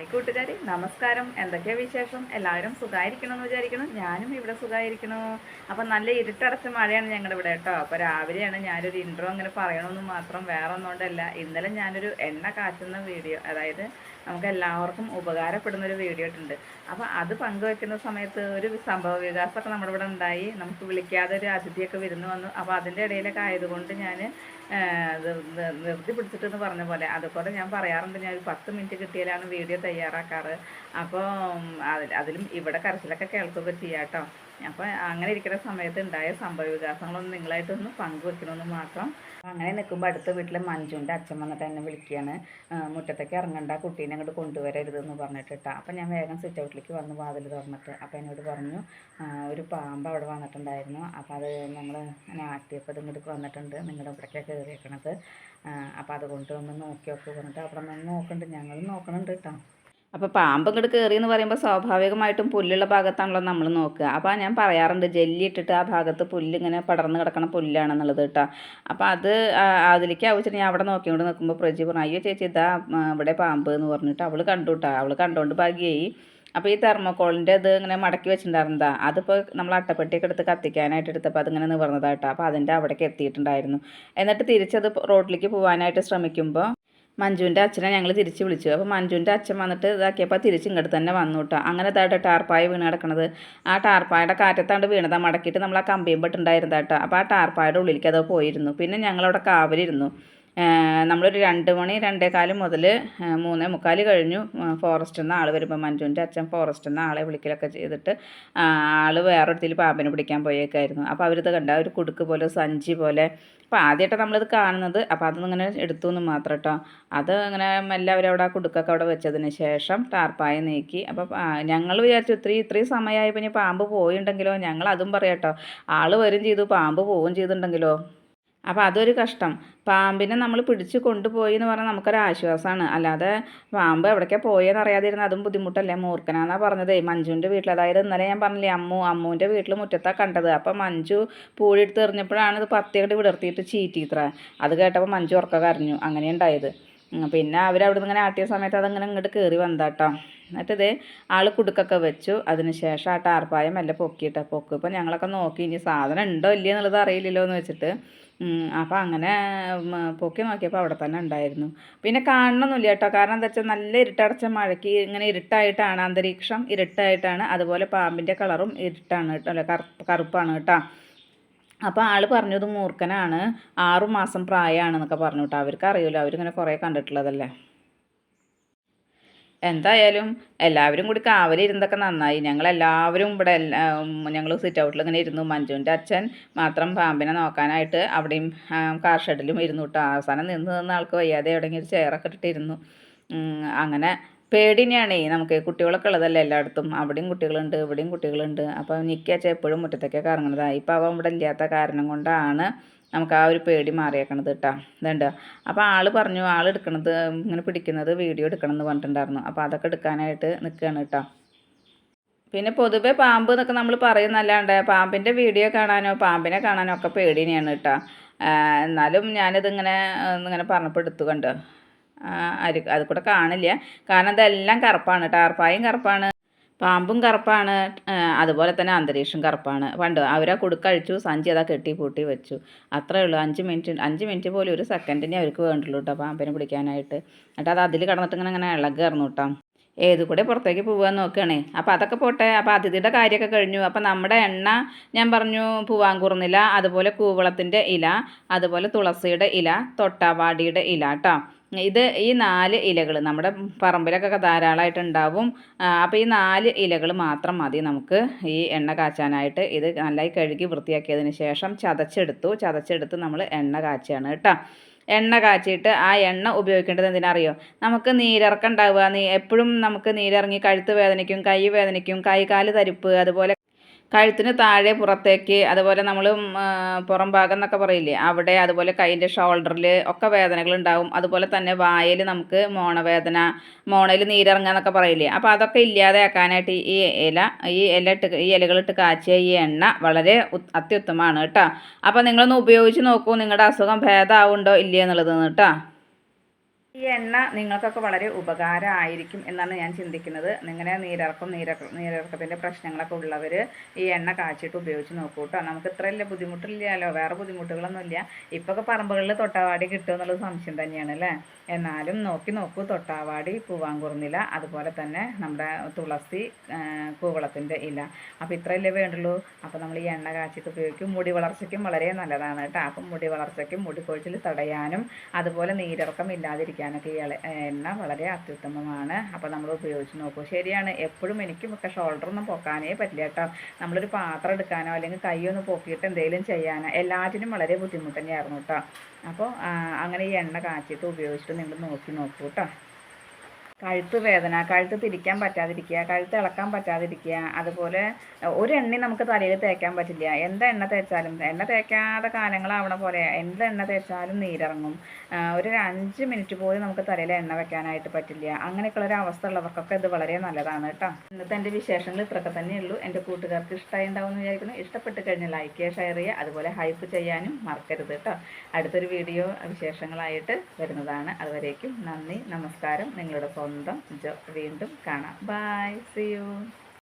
Hi കൂട്ടുകാരി നമസ്കാരം. എന്തൊക്കെയാ വിശേഷം? എല്ലാവരും സുഖമായിരിക്കണം എന്ന് വിചാരിക്കണം ഞാനും ഇവിടെ സുഖമായിരിക്കണു അപ്പം നല്ല ഇരുട്ടടച്ച മഴയാണ് ഞങ്ങളുടെ ഇവിടെ കേട്ടോ. അപ്പോൾ രാവിലെയാണ് ഞാനൊരു ഇൻട്രോ അങ്ങനെ പറയണമെന്ന് മാത്രം വേറെ ഒന്നുകൊണ്ടല്ല ഇന്നലെ ഞാനൊരു എണ്ണ കാച്ചുന്ന വീഡിയോ അതായത് നമുക്ക് എല്ലാവർക്കും ഉപകാരപ്പെടുന്ന ഒരു വീഡിയോ ഇട്ടുണ്ട് അപ്പോൾ അത് പങ്കുവെക്കുന്ന സമയത്ത് ഒരു സംഭവ വികാസമൊക്കെ നമ്മുടെ ഇവിടെ ഉണ്ടായി. നമുക്ക് വിളിക്കാതെ ഒരു അതിഥിയൊക്കെ വരുന്നു വന്നു. അപ്പോൾ അതിന്റെ ഇടയിലൊക്കെ ആയതുകൊണ്ട് ഞാൻ നിർത്തി പിടിച്ചിട്ടെന്ന് പറഞ്ഞ പോലെ. അതുപോലെ ഞാൻ പറയാറുണ്ട് ഞാൻ ഒരു പത്ത് മിനിറ്റ് കിട്ടിയാലാണ് വീഡിയോ തയ്യാറാക്കാറ്. അപ്പോൾ അതിൽ അതിലും ഇവിടെ കരച്ചിലൊക്കെ കേൾക്കുകയൊക്കെ ചെയ്യാം കേട്ടോ. അപ്പോൾ അങ്ങനെ ഇരിക്കുന്ന സമയത്ത് ഉണ്ടായ സംഭവ വികാസങ്ങളൊന്നും നിങ്ങളായിട്ടൊന്ന് പങ്കുവെക്കണമെന്ന് മാത്രം. അങ്ങനെ നിൽക്കുമ്പോൾ അടുത്ത വീട്ടിലെ മഞ്ജുന്റെ അച്ഛൻ വന്നിട്ട് എന്നെ വിളിക്കുകയാണ്. മുറ്റത്തേക്ക് ഇറങ്ങണ്ട കുട്ടീനെ അങ്ങോട്ട് കൊണ്ടുവരരുതെന്ന് പറഞ്ഞിട്ടാ അപ്പം ഞാൻ വേഗം സിറ്റ് ഔട്ടിലേക്ക് വന്ന് വാതിൽ തുറന്നിട്ട് അപ്പോൾ എന്നോട് പറഞ്ഞു ഒരു പാമ്പ് അവിടെ വന്നിട്ടുണ്ടായിരുന്നു. അപ്പോൾ അത് ഞങ്ങൾ അങ്ങനെ ആട്ടിയപ്പോൾ ഇങ്ങോട്ട് വന്നിട്ടുണ്ട്. നിങ്ങളുടെ ഇവിടേക്കാണ് കയറിയേക്കണത്. അപ്പോൾ അതുകൊണ്ട് ഒന്ന് നോക്കി നോക്കി പറഞ്ഞിട്ട് അവിടെ നിന്ന് നോക്കുന്നുണ്ട് ഞങ്ങൾ നോക്കണുണ്ട് കേട്ടോ. അപ്പോൾ പാമ്പ് ഇങ്ങോട്ട് കയറി എന്ന് പറയുമ്പോൾ സ്വാഭാവികമായിട്ടും പുല്ലുള്ള ഭാഗത്താണല്ലോ നമ്മൾ നോക്കുക. അപ്പോൾ ഞാൻ പറയാറുണ്ട് ജെല്ലി ഇട്ടിട്ട് ആ ഭാഗത്ത് പുല്ലിങ്ങനെ പടർന്ന് കിടക്കണ പുല്ലാണെന്നുള്ളത് കേട്ടോ. അപ്പോൾ അത് അതിലേക്ക് ആവശ്യം ഞാൻ അവിടെ നോക്കിക്കൊണ്ട് നിൽക്കുമ്പോൾ പ്രജി പറഞ്ഞു അയ്യോ ചേച്ചി ഇതാ ഇവിടെ പാമ്പ് എന്ന് പറഞ്ഞിട്ട് അവൾ കണ്ടു കേട്ടോ അവൾ കണ്ടുകൊണ്ട് ഭാഗ്യമായി അപ്പോൾ ഈ തെർമോക്കോളിന്റെ ഇത് ഇങ്ങനെ മടക്കി വെച്ചിട്ടുണ്ടായിരുന്നതാ. അതിപ്പോൾ നമ്മൾ അട്ടപ്പെട്ടിയൊക്കെ എടുത്ത് കത്തിക്കാനായിട്ട് എടുത്തപ്പോൾ അതിങ്ങനെ നിവർന്നതാട്ടോ അപ്പോൾ അതിന്റെ അവിടേക്ക് എത്തിയിട്ടുണ്ടായിരുന്നു. എന്നിട്ട് തിരിച്ചത് റോഡിലേക്ക് പോകാനായിട്ട് ശ്രമിക്കുമ്പോൾ മഞ്ജുവിന്റെ അച്ഛനെ ഞങ്ങൾ തിരിച്ച് വിളിച്ചു. അപ്പോൾ മഞ്ജുവിന്റെ അച്ഛൻ വന്നിട്ട് ഇതാക്കിയപ്പോൾ തിരിച്ച് ഇങ്ങോട്ട് തന്നെ വന്നു കേട്ടോ. അങ്ങനെ ഇതായിട്ട് ടാർപ്പായ വീണ് കിടക്കണത്. ആ ടാർപ്പായുടെ കാറ്റത്താണ്ട് വീണത് മടക്കിയിട്ട് നമ്മൾ ആ കമ്പിയും പെട്ടുണ്ടായിരുന്നതാ കേട്ടോ. അപ്പോൾ ആ ടാർപ്പായുടെ ഉള്ളിലേക്ക് അത് പോയിരുന്നു. പിന്നെ ഞങ്ങളവിടെ കാവലിരുന്നു. നമ്മളൊരു രണ്ട് മണി രണ്ടേകാൽ മുതൽ മൂന്നേ മുക്കാൽ കഴിഞ്ഞു. ഫോറസ്റ്റിൽ നിന്ന് ആൾ വരുമ്പോൾ മഞ്ജുവിന്റെ അച്ഛൻ ഫോറസ്റ്റിൽ നിന്ന് ആളെ വിളിക്കലൊക്കെ ചെയ്തിട്ട് ആൾ വേറെ വേറൊരുത്തിൽ പാമ്പിനെ പിടിക്കാൻ പോയേക്കായിരുന്നു. അപ്പോൾ അവരിത് കണ്ട ഒരു കുടുക്ക് പോലെ സഞ്ചി പോലെ. അപ്പോൾ ആദ്യമായിട്ടാണ് നമ്മളിത് കാണുന്നത്. അപ്പോൾ അതൊന്നും ഇങ്ങനെ എടുത്തു എന്ന് മാത്രം കേട്ടോ അത് ഇങ്ങനെ മെല്ലെ അവരവിടെ ആ കുടുക്കൊക്കെ അവിടെ വെച്ചതിന് ശേഷം ടാർപ്പായ നീക്കി. അപ്പോൾ ഞങ്ങൾ വിചാരിച്ചു ഇത്രയും ഇത്രയും സമയമായപ്പോൾ ഇനി പാമ്പ് പോയിട്ടുണ്ടെങ്കിലോ ഞങ്ങൾ അതും പറയാം കേട്ടോ ആൾ വരും ചെയ്തു പാമ്പ് പോവുകയും ചെയ്തിട്ടുണ്ടെങ്കിലോ അപ്പോൾ അതൊരു കഷ്ടം. പാമ്പിനെ നമ്മൾ പിടിച്ച് കൊണ്ടുപോയി എന്ന് പറഞ്ഞാൽ നമുക്കൊരു ആശ്വാസമാണ് അല്ലാതെ പാമ്പ് എവിടേക്കാണ് പോയെന്ന് അറിയാതിരുന്ന അതും ബുദ്ധിമുട്ടല്ലേ? മൂർക്കനാന്നാണ് പറഞ്ഞതേ. മഞ്ജുവിന്റെ വീട്ടിൽ അതായത് ഇന്നലെ ഞാൻ പറഞ്ഞില്ലേ അമ്മു അമ്മുവിന്റെ വീട്ടിൽ മുറ്റത്താണ് കണ്ടത്. അപ്പം മഞ്ജു പൂഴിയെടുത്ത് എറിഞ്ഞപ്പോഴാണ് ഇത് പത്തിയങ്ങോട്ട് വിടർത്തിയിട്ട് ചീറ്റി ഇത്ര അത് കേട്ടപ്പോൾ മഞ്ജു ഉറക്ക കരഞ്ഞു. അങ്ങനെ ഉണ്ടായത്. പിന്നെ അവരവിടെ ഇങ്ങനെ ആട്ടിയ സമയത്ത് അതങ്ങനെ ഇങ്ങോട്ട് കയറി വന്നാട്ടോ എന്നിട്ട് ഇത് ആൾ കുടുക്കൊക്കെ വെച്ചു. അതിന് ശേഷം ആ ടാർപ്പായം മെല്ലെ പൊക്കിയിട്ട പൊക്ക്. ഇപ്പം ഞങ്ങളൊക്കെ നോക്കി ഇനി സാധനം ഉണ്ടോ ഇല്ലയോ എന്നുള്ളത് അറിയില്ലല്ലോ എന്ന് വെച്ചിട്ട് അപ്പം അങ്ങനെ പൊക്കി നോക്കിയപ്പോൾ അവിടെ തന്നെ ഉണ്ടായിരുന്നു. പിന്നെ കാണണമെന്നില്ല കേട്ടോ. കാരണം എന്താ വെച്ചാൽ നല്ല ഇരുട്ടടച്ച മഴയ്ക്ക് ഇങ്ങനെ ഇരുട്ടായിട്ടാണ് അന്തരീക്ഷം ഇരുട്ടായിട്ടാണ്. അതുപോലെ പാമ്പിന്റെ കളറും ഇരുട്ടാണ് കേട്ടോ അല്ല കറുപ്പ് കറുപ്പാണ് കേട്ടോ. അപ്പോൾ ആൾ പറഞ്ഞത് മൂർഖനാണ്. ആറു മാസം പ്രായമാണെന്നൊക്കെ പറഞ്ഞു കേട്ടോ. അവർക്ക് അറിയില്ല അവരിങ്ങനെ കുറേ കണ്ടിട്ടുള്ളതല്ലേ? എന്തായാലും എല്ലാവരും കൂടി കാവലിരുന്നതൊക്കെ നന്നായി. ഞങ്ങൾ എല്ലാവരും ഇവിടെ ഞങ്ങൾ സിറ്റ് ഔട്ടിൽ ഇങ്ങനെ ഇരുന്നു. മഞ്ജുവിന്റെ അച്ഛൻ മാത്രം പാമ്പിനെ നോക്കാനായിട്ട് അവിടെയും കാർ ഷെഡിലും ഇരുന്നു കേട്ടോ. അവസാനം നിന്ന് നിന്ന ആൾക്ക് വയ്യാതെ എവിടെയെങ്കിലും ഒരു ചെയറൊക്കെ ഇട്ടിട്ടിരുന്നു അങ്ങനെ പേടി തന്നെയാണേ നമുക്ക് കുട്ടികളൊക്കെ ഉള്ളതല്ലേ എല്ലായിടത്തും. അവിടെയും കുട്ടികളുണ്ട് ഇവിടെയും കുട്ടികളുണ്ട്. അപ്പോൾ നിൽക്കാച്ച എപ്പോഴും മുറ്റത്തേക്കൊക്കെ ഇറങ്ങുന്നതാണ് ഇപ്പോൾ അവൻ ഇവിടെ ഇല്ലാത്ത കാരണം കൊണ്ടാണ് നമുക്ക് ആ ഒരു പേടി മാറിയേക്കണത് കേട്ടോ ഇതുണ്ട് അപ്പോൾ ആൾ പറഞ്ഞു ആൾ എടുക്കണത് ഇങ്ങനെ പിടിക്കുന്നത് വീഡിയോ എടുക്കണം എന്ന് പറഞ്ഞിട്ടുണ്ടായിരുന്നു. അപ്പോൾ അതൊക്കെ എടുക്കാനായിട്ട് നിൽക്കുകയാണ് കേട്ടോ പിന്നെ പൊതുവേ പാമ്പ് എന്നൊക്കെ നമ്മൾ പറയുന്നല്ലാണ്ട് പാമ്പിന്റെ വീഡിയോ കാണാനോ പാമ്പിനെ കാണാനോ ഒക്കെ പേടിനെയാണ് കേട്ടോ എന്നാലും ഞാനിതിങ്ങനെ ഇങ്ങനെ പറഞ്ഞപ്പോൾ എടുത്തു കണ്ടു. ആ, അരി അത് കൂടെ കാണില്ല. കാരണം ഇതെല്ലാം കറുപ്പാണ് ടാർപ്പായും കറുപ്പാണ്. പാമ്പും കറുപ്പാണ്. അതുപോലെ തന്നെ അന്തരീക്ഷം കറുപ്പാണ്. പണ്ട് അവരാ കൊടുക്കഴിച്ചു സഞ്ചി അതാ കെട്ടി പൂട്ടി വെച്ചു. അത്രേ ഉള്ളൂ. അഞ്ച് മിനിറ്റ് അഞ്ച് മിനിറ്റ് പോലും ഒരു സെക്കൻഡിനെ അവർക്ക് വേണ്ടുള്ളൂ കേട്ടോ പാമ്പിനെ പിടിക്കാനായിട്ട്. എന്നിട്ട് അത് അതിൽ കിടന്നിട്ട് ഇങ്ങനെ ഇങ്ങനെ ഇളകായിരുന്നു കേട്ടോ ഏത് കൂടെ പുറത്തേക്ക് പോകാൻ നോക്കുകയാണേ അപ്പോൾ അതൊക്കെ പോട്ടെ. അപ്പോൾ അതിഥിയുടെ കാര്യമൊക്കെ കഴിഞ്ഞു. അപ്പോൾ നമ്മുടെ എണ്ണ ഞാൻ പറഞ്ഞു പൂവാങ്കുറുന്നില അതുപോലെ കൂവളത്തിന്റെ ഇല അതുപോലെ തുളസിയുടെ ഇല തൊട്ടാവാടിയുടെ ഇല കേട്ടോ ഇത് ഈ നാല് ഇലകൾ നമ്മുടെ പറമ്പിലൊക്കെ ധാരാളമായിട്ട് ഉണ്ടാവും അപ്പോൾ ഈ നാല് ഇലകൾ മാത്രം മതി നമുക്ക് ഈ എണ്ണ കാച്ചാനായിട്ട്. ഇത് നന്നായി കഴുകി വൃത്തിയാക്കിയതിന് ശേഷം ചതച്ചെടുത്തു. ചതച്ചെടുത്ത് നമ്മൾ എണ്ണ കാച്ചാണ് കേട്ടോ. എണ്ണ കാച്ചിയിട്ട് ആ എണ്ണ ഉപയോഗിക്കേണ്ടത് എന്തിനറിയോ? നമുക്ക് നീരിറക്കം ഉണ്ടാവുക. നീ എപ്പോഴും നമുക്ക് നീരിറങ്ങി കഴുത്ത് വേദനയ്ക്കും കൈ വേദനയ്ക്കും കൈകാൽ തരിപ്പ് അതുപോലെ കഴുത്തിന് താഴെ പുറത്തേക്ക് അതുപോലെ നമ്മൾ പുറം ഭാഗം എന്നൊക്കെ പറയില്ലേ അവിടെ അതുപോലെ കൈന്റെ ഷോൾഡറിൽ ഒക്കെ വേദനകൾ ഉണ്ടാവും. അതുപോലെ തന്നെ വായിൽ നമുക്ക് മോണവേദന മോണയിൽ നീരിറങ്ങുക എന്നൊക്കെ പറയില്ലേ. അപ്പോൾ അതൊക്കെ ഇല്ലാതാക്കാനായിട്ട് ഈ ഇല ഈ ഇല ഇട്ട് ഈ ഇലകളിട്ട് കാച്ചിയ ഈ എണ്ണ വളരെ അത്യുത്തമമാണ് കേട്ടോ. അപ്പോൾ നിങ്ങളൊന്ന് ഉപയോഗിച്ച് നോക്കൂ നിങ്ങളുടെ അസുഖം ഭേദമാവുണ്ടോ ഇല്ലയോ എന്നുള്ളത് കേട്ടോ. ഈ എണ്ണ നിങ്ങൾക്കൊക്കെ വളരെ ഉപകാരമായിരിക്കും എന്നാണ് ഞാൻ ചിന്തിക്കുന്നത്. നിങ്ങളുടെ നീരിറക്കം നീരക്ക നീരിറക്കത്തിന്റെ പ്രശ്നങ്ങളൊക്കെ ഉള്ളവർ ഈ എണ്ണ കാച്ചിട്ട് ഉപയോഗിച്ച് നോക്കൂ കേട്ടോ നമുക്ക് വലിയ ബുദ്ധിമുട്ടില്ലല്ലോ വേറെ ബുദ്ധിമുട്ടുകളൊന്നുമില്ല. ഇപ്പോഴൊക്കെ പറമ്പുകളിൽ തൊട്ടാവാടി കിട്ടുമോ എന്നുള്ളത് സംശയം തന്നെയാണ് അല്ലേ? എന്നാലും നോക്കി നോക്കൂ തൊട്ടാവാടി പൂവാങ്കുറുന്നില അതുപോലെ തന്നെ നമ്മുടെ തുളസി കൂവളത്തിന്റെ ഇല. അപ്പോൾ ഇത്രയല്ലേ വേണ്ടുള്ളൂ? അപ്പോൾ നമ്മൾ ഈ എണ്ണ കാച്ചിട്ട് ഉപയോഗിക്കും. മുടി വളർച്ചയ്ക്കും വളരെ നല്ലതാണ് കേട്ടോ. അപ്പം മുടി വളർച്ചയ്ക്കും മുടി കൊഴിച്ചിൽ തടയാനും അതുപോലെ നീരിറക്കം ഇല്ലാതിരിക്കാനൊക്കെ ഈ എണ്ണ വളരെ അത്യുത്തമമാണ്. അപ്പോൾ നമ്മൾ ഉപയോഗിച്ച് നോക്കൂ. ശരിയാണ് എപ്പോഴും എനിക്കും ഒക്കെ ഷോൾഡറൊന്നും പൊക്കാനേ പറ്റില്ല കേട്ടോ. നമ്മളൊരു പാത്രം എടുക്കാനോ അല്ലെങ്കിൽ കൈയൊന്ന് പൊക്കിയിട്ട് എന്തെങ്കിലും ചെയ്യാനോ എല്ലാറ്റിനും വളരെ ബുദ്ധിമുട്ട് തന്നെയായിരുന്നു കേട്ടോ. അപ്പോൾ അങ്ങനെ ഈ എണ്ണ കാച്ചിട്ട് ഉപയോഗിച്ചിട്ട് നിങ്ങൾ നോക്കി നോക്കൂ കേട്ടോ. കഴുത്ത് വേദന കഴുത്ത് തിരിക്കാൻ പറ്റാതിരിക്കുക കഴുത്ത് ഇളക്കാൻ പറ്റാതിരിക്കുക അതുപോലെ ഒരു എണ്ണയും നമുക്ക് തലയിൽ തേക്കാൻ പറ്റില്ല. എന്ത് എണ്ണ തേച്ചാലും എണ്ണ തേക്കാതെ കാലങ്ങളാവണ പോലെ എന്ത് എണ്ണ തേച്ചാലും നീരിറങ്ങും. ഒരു അഞ്ച് മിനിറ്റ് പോലും നമുക്ക് തലയിൽ എണ്ണ വെക്കാനായിട്ട് പറ്റില്ല. അങ്ങനെയൊക്കെയുള്ള ഒരു അവസ്ഥ ഉള്ളവർക്കൊക്കെ ഇത് വളരെ നല്ലതാണ് കേട്ടോ. ഇന്നത്തെ എന്റെ വിശേഷങ്ങൾ ഇത്രയൊക്കെ തന്നെയുള്ളൂ എന്റെ കൂട്ടുകാർക്ക് ഇഷ്ടമായി ഉണ്ടാവും എന്ന് വിചാരിക്കുന്നു. ഇഷ്ടപ്പെട്ട് കഴിഞ്ഞാൽ ലൈക്ക് ചെയ്യുക ഷെയർ ചെയ്യുക അതുപോലെ ഹൈപ്പ് ചെയ്യാനും മറക്കരുത് കേട്ടോ. അടുത്തൊരു വീഡിയോ വിശേഷങ്ങളായിട്ട് വരുന്നതാണ്. അതുവരേക്കും നന്ദി നമസ്കാരം. നിങ്ങളുടെ സ്വന്തം ജോ വീണ്ടും കാണാം. By C U